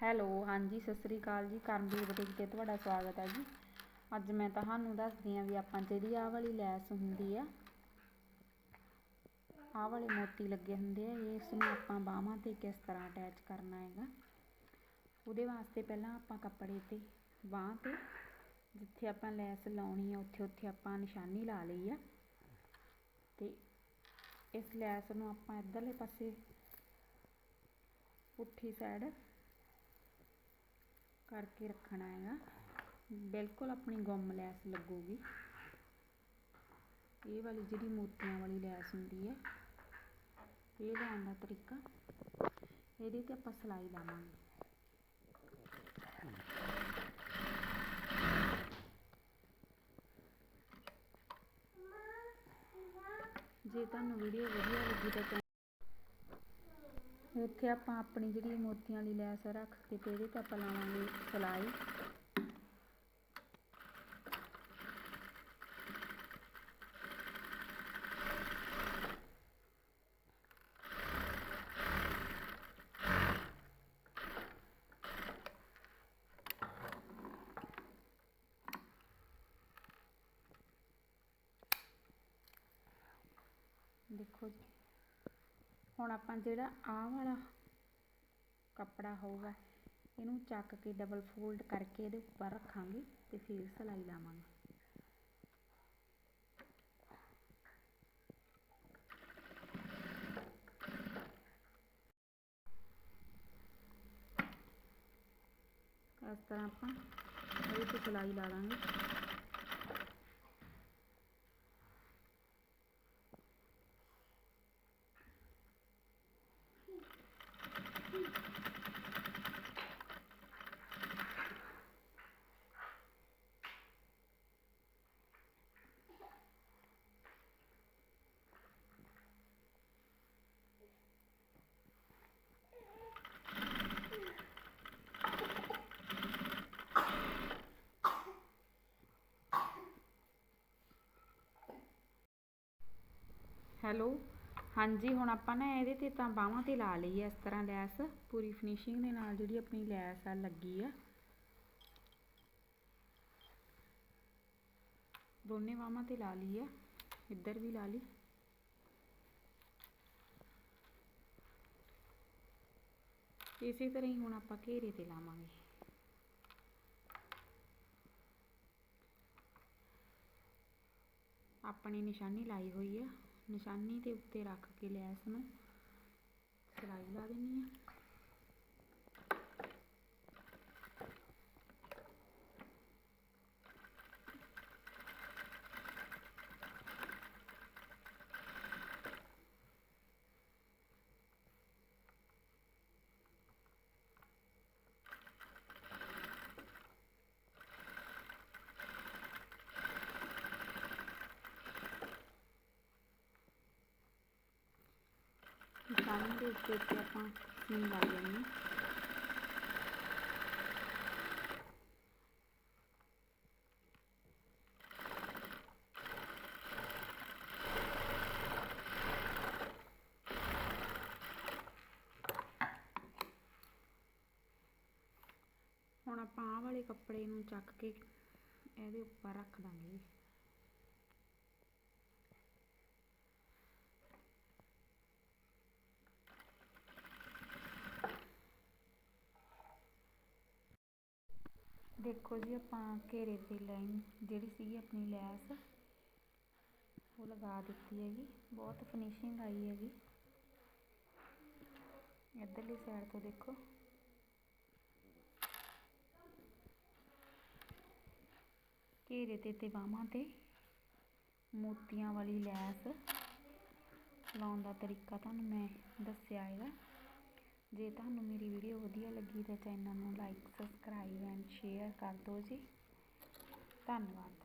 Hello, ਹਾਂਜੀ, ਸਤਿ ਸ੍ਰੀ ਅਕਾਲ ਜੀ। Karamvir boutique ਤੇ ਤੁਹਾਡਾ ਸਵਾਗਤ ਹੈ ਜੀ। ਅੱਜ ਮੈਂ ਤੁਹਾਨੂੰ ਦੱਸਦੀ ਹਾਂ ਵੀ ਆਪਾਂ ਜਿਹੜੀ ਆਹ ਵਾਲੀ ਲੈਸ ਹੁੰਦੀ ਆ, ਆਹ ਵਾਲੇ ਮੋਤੀ ਲੱਗੇ ਹੁੰਦੇ ਆ ਇਸ ਨੂੰ ਆਪਾਂ ਬਾਹਾਂ ਤੇ ਕਿਸ ਤਰ੍ਹਾਂ ਅਟੈਚ ਕਰਨਾ ਹੈਗਾ। ਉਹਦੇ ਵਾਸਤੇ ਪਹਿਲਾਂ ਆਪਾਂ ਕੱਪੜੇ ਤੇ ਬਾਹਾਂ ਤੇ ਜਿੱਥੇ ਆਪਾਂ ਲੈਸ ਲਾਉਣੀ ਆ, ਉੱਥੇ ਉੱਥੇ ਆਪਾਂ ਨਿਸ਼ਾਨੀ ਲਾ ਲਈ ਆ। ਤੇ ਇਸ ਲੈਸ ਨੂੰ ਆਪਾਂ ਇੱਧਰਲੇ ਪਾਸੇ ਪੁੱਠੀ ਸਾਈਡ ਕਰਕੇ ਰੱਖਣਾ ਹੈਗਾ। ਬਿਲਕੁਲ ਆਪਣੀ ਗੁੰਮ ਲੈਸ ਲੱਗੂਗੀ। ਇਹ ਵਾਲੀ ਜਿਹੜੀ ਮੋਤੀਆਂ ਵਾਲੀ ਲੈਸ ਹੁੰਦੀ ਹੈ, ਇਹ ਲਾਉਣ ਦਾ ਤਰੀਕਾ, ਇਹਦੇ ਤੇ ਆਪਾਂ ਸਲਾਈ ਲਾਵਾਂਗੇ। ਜੇ ਤੁਹਾਨੂੰ ਵੀਡੀਓ ਵਧੀਆ ਲੱਗੀ ਤਾਂ ਇੱਥੇ ਆਪਾਂ ਆਪਣੀ ਜਿਹੜੀ ਮੋਤੀਆਂ ਵਾਲੀ ਲੈਸ ਰੱਖ ਕੇ ਤੇ ਇਹਦੇ ਤੇ ਆਪਾਂ ਲਾਵਾਂਗੇ ਸਲਾਈ। ਦੇਖੋ ਜੀ। ਹੁਣ ਆਪਾਂ ਜਿਹੜਾ ਆਹ ਵਾਲਾ ਕੱਪੜਾ ਹੋਊਗਾ, ਇਹਨੂੰ ਚੱਕ ਕੇ ਡਬਲ ਫੋਲਡ ਕਰਕੇ ਇਹਦੇ ਉੱਪਰ ਰੱਖਾਂਗੇ ਤੇ ਫਿਰ ਸਿਲਾਈ ਲਾਵਾਂਗੇ। ਇਸ ਤਰ੍ਹਾਂ ਆਪਾਂ ਇਹਦੇ ਤੇ ਸਿਲਾਈ ਲਾ ਲਾਂਗੇ। ਹੈਲੋ। ਹਾਂਜੀ, ਹੁਣ ਆਪਾਂ ਨਾ ਇਹਦੇ ਤੇ ਤਾਂ ਬਾਹਾਂ ਤੇ ਲਾ ਲਈ ਹੈ ਇਸ ਤਰ੍ਹਾਂ ਲੈਸ। ਪੂਰੀ ਫਿਨਿਸ਼ਿੰਗ ਦੇ ਨਾਲ ਜਿਹੜੀ ਆਪਣੀ ਲੈਸ ਆ ਲੱਗੀ ਆ। ਦੋਨੇ ਬਾਹਾਂ ਤੇ ਲਾ ਲਈ ਆ। ਇੱਧਰ ਵੀ ਲਾ ਲਈ। ਇਸੇ ਤਰ੍ਹਾਂ ਹੀ ਹੁਣ ਆਪਾਂ ਘੇਰੇ ਤੇ ਲਾਵਾਂਗੇ। ਆਪਣੀ ਨਿਸ਼ਾਨੀ ਲਾਈ ਹੋਈ ਆ। ਨਿਸ਼ਾਨੀ ਦੇ ਉੱਤੇ ਰੱਖ ਕੇ ਲੈਸ ਨੂੰ ਸਿਲਾਈ ਲਾ ਦੇਣੀ ਆ। ਨਿਸ਼ਾਨੀ ਦੇ ਉੱਤੇ ਉੱਤੇ ਆਪਾਂ ਸੀਨ ਲਾ ਲੈਣੀ ਹੁਣ ਆਪਾਂ ਆਹ ਵਾਲੇ ਕੱਪੜੇ ਨੂੰ ਚੱਕ ਕੇ ਇਹਦੇ ਉੱਪਰ ਰੱਖ ਦਾਂਗੇ ਦੇਖੋ ਜੀ, ਆਪਾਂ ਘੇਰੇ ਤੇ ਲਾਈਨ ਜਿਹੜੀ ਸੀਗੀ ਆਪਣੀ ਲੈਸ, ਉਹ ਲਗਾ ਦਿੱਤੀ ਹੈਗੀ। ਬਹੁਤ ਫਿਨਿਸ਼ਿੰਗ ਆਈ ਹੈਗੀ। ਇੱਧਰਲੀ ਸਾਈਡ ਤੋਂ ਦੇਖੋ। ਘੇਰੇ ਤੇ ਤੇ ਬਾਹਾਂ ਤੇ ਮੋਤੀਆਂ ਵਾਲੀ ਲੈਸ ਲਾਉਣ ਦਾ ਤਰੀਕਾ ਤੁਹਾਨੂੰ ਮੈਂ ਦੱਸਿਆ ਹੈਗਾ। ਜੇ ਤੁਹਾਨੂੰ ਮੇਰੀ ਵੀਡੀਓ ਵਧੀਆ ਲੱਗੀ ਤਾਂ ਚੈਨਲ ਨੂੰ ਲਾਈਕ ਸਬਸਕ੍ਰਾਈਬ ਐਂਡ ਸ਼ੇਅਰ ਕਰ ਦਿਓ ਜੀ। ਧੰਨਵਾਦ।